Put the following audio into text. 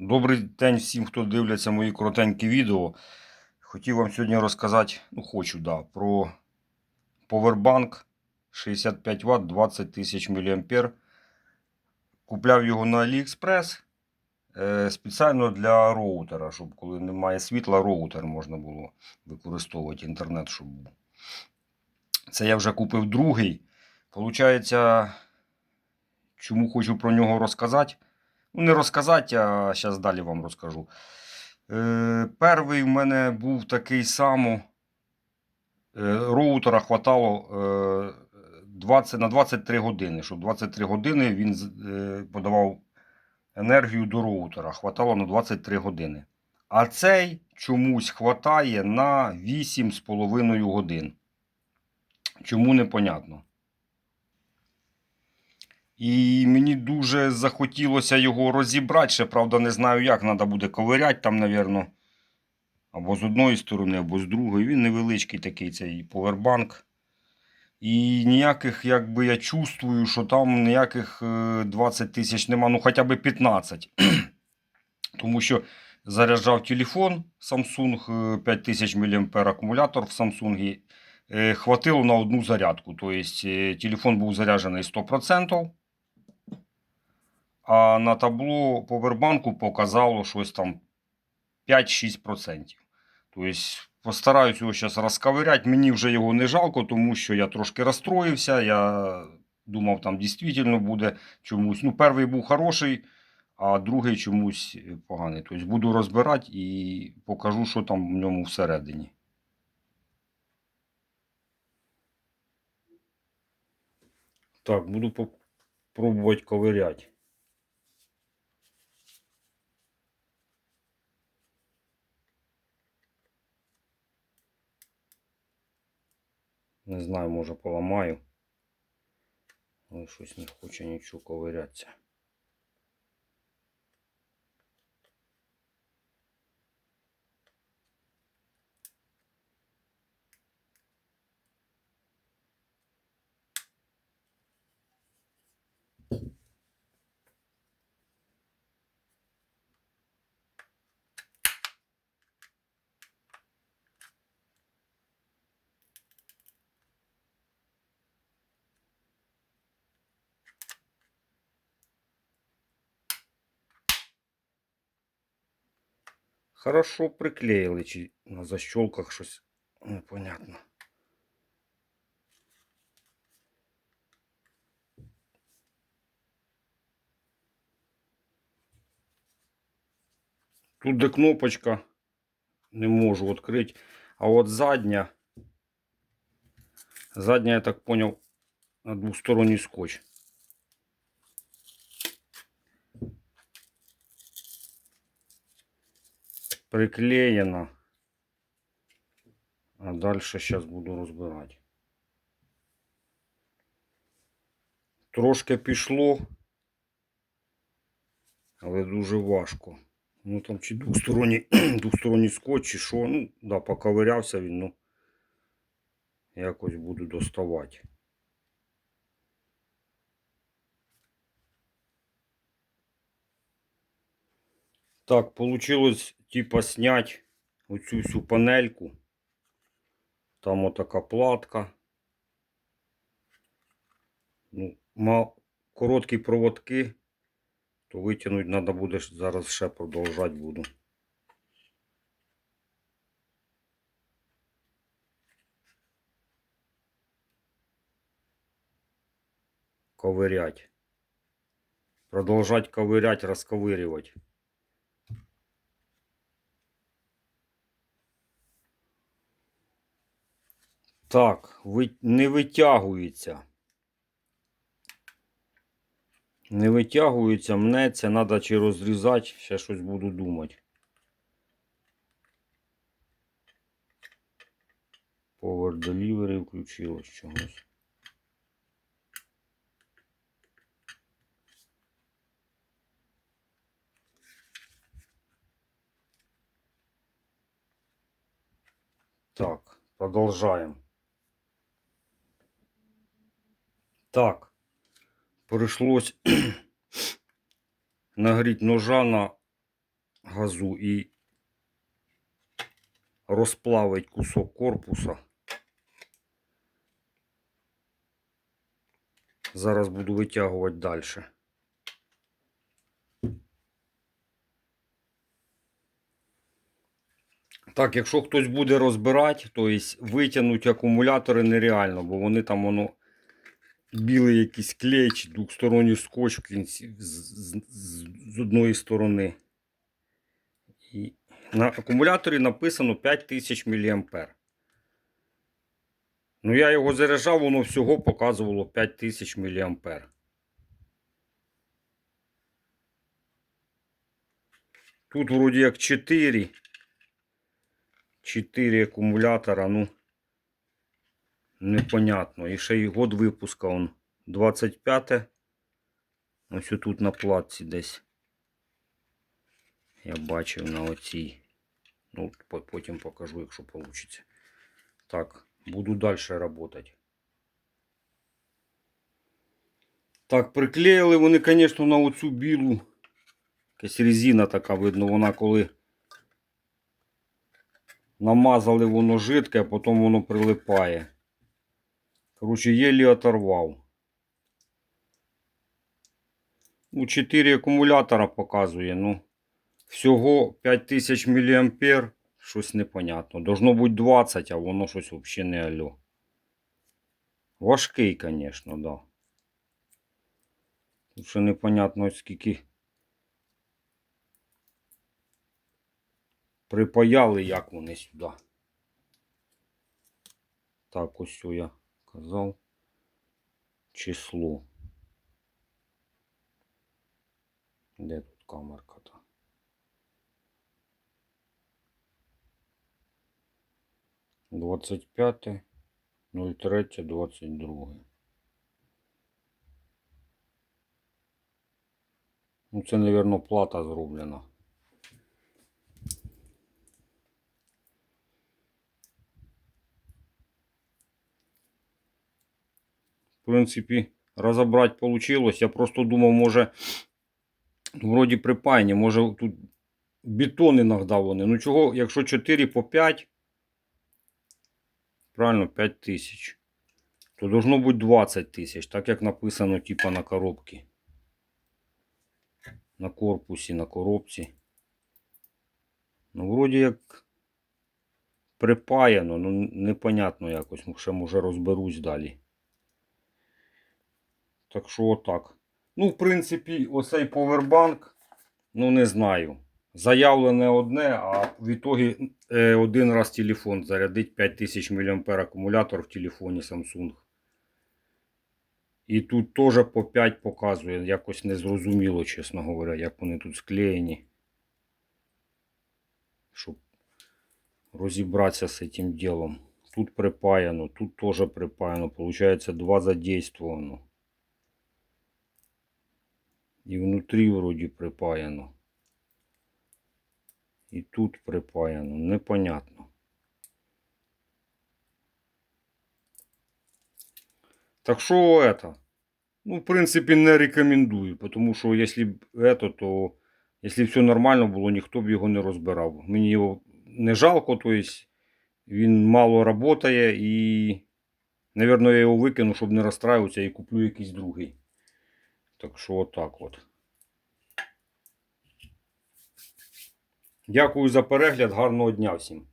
Добрий день всім, хто дивляться мої коротенькі відео. Хотів вам сьогодні розказати, ну хочу, да, про повербанк 65 Вт 20 тисяч мА. Купляв його на AliExpress е, спеціально для роутера, щоб коли немає світла, роутер можна було використовувати інтернет, щоб. Це я вже купив другий. Получається, чому хочу про нього розказати. Ну, не розказати, а зараз далі вам розкажу. Е, перший в мене був такий само. Е, роутера хватало е, 20, на 23 години. Щоб 23 години він е, подавав енергію до роутера. Хватало на 23 години. А цей чомусь хватає на 8,5 годин. Чому непонятно. І мені дуже захотілося його розібрати. Ще, правда, не знаю як. Треба буде ковиряти там, напевно. Або з одної сторони, або з другої. Він невеличкий такий цей повербанк. І ніяких, якби я чувствую, що там ніяких е, 20 тисяч нема, ну хоча б 15. Тому що заряджав телефон Samsung е, 5000 мА акумулятор в Samsung. е, Хватило на одну зарядку. Тобто е, телефон був заряджений 100%. А на табло повербанку показало щось там 5-6%. Тобто постараюсь його зараз розковиряти. Мені вже його не жалко, тому що я трошки розстроївся. Я думав, там дійсно буде чомусь. Ну, перший був хороший, а другий чомусь поганий. Тобто буду розбирати і покажу, що там в ньому всередині. Так, буду пробувати ковиряти. Не знаю, може поламаю. Але щось не хоче нічого ковирятися. Хорошо приклеїли, чи на защолках щось непонятно. Тут де кнопочка не можу відкрити. А от задня. Задня, я так понял, на двусторонній скотч. Приклеєно. А далі зараз буду розбирати. Трошки пішло, але дуже важко. Ну там чи двосторонній, двосторонній скотч, чи що. Ну, да, поковирявся він, ну якось буду доставати. Так, получилось типа снять оцю всю панельку. Там отака платка. Ну, ма... короткі проводки, то витягнути треба буде ж- зараз ще продовжати буду. Ковырять. Продолжать ковырять, расковыривать. Так, не витягується. Не витягується, мнеться, треба чи розрізати, ще щось буду думати. Power Delivery включилось чогось. Так, продовжаємо. Так, прийшлось нагріти ножа на газу і розплавить кусок корпуса. Зараз буду витягувати далі. Так, якщо хтось буде розбирати, то есть витягнути акумулятори нереально, бо вони там воно білий якийсь клей чи двосторонній скотч в кінці з, з, з, з одної сторони. І на акумуляторі написано 5000 мА. Ну, я його заряджав, воно всього показувало 5000 мА. Тут вроді як 4. 4 акумулятора, ну непонятно. І ще й год випуска он 25. Ось тут на платці десь. Я бачив на оцій. Ну, потім покажу, якщо вийде. Так, буду далі працювати. Так, приклеїли вони, звісно, на оцю білу. Якась резина така, видно, вона коли намазали воно жидке, а потім воно прилипає. Коротше, єлі оторвав. Ну, 4 акумулятора показує, ну. Всього 5000 мА. Щось непонятно. Должно бути 20, а воно щось взагалі не альо. Важкий, звісно, да. Ще непонятно скільки припаяли, як вони сюди. Так, ось я казав. Число. Де тут камерка та? Двадцять п'яте, нуль третє, двадцять друге. Ну, це, мабуть, плата зроблена. Принципі, розібрати получилось. Я просто думав, може, вроді припаяні, може тут бетон іноді вони. Ну чого, якщо 4 по 5, правильно, 5 тисяч, то должно бути 20 тисяч, так як написано, типа на коробці. На корпусі, на коробці. Ну, вроді як припаяно, ну непонятно якось. Ну, ще може розберусь далі. Так що отак. Ну, в принципі, оцей повербанк, ну не знаю. Заявлене одне, а в ітогі е, один раз телефон зарядить 5000 мА акумулятор в телефоні Samsung. І тут теж по 5 показує. Якось незрозуміло, чесно говоря, як вони тут склеєні. Щоб розібратися з цим ділом. Тут припаяно, тут теж припаяно. Получається, два задействовано. І внутрі вроді припаяно. І тут припаяно. Непонятно. Так що это? Ну, в принципі, не рекомендую. Тому що якщо б это, то якщо все нормально було, ніхто б його не розбирав. Мені його не жалко, то есть він мало працює і, наверное, я його викину, щоб не розстраюватися і куплю якийсь другий. Так що отак от. Дякую за перегляд, гарного дня всім.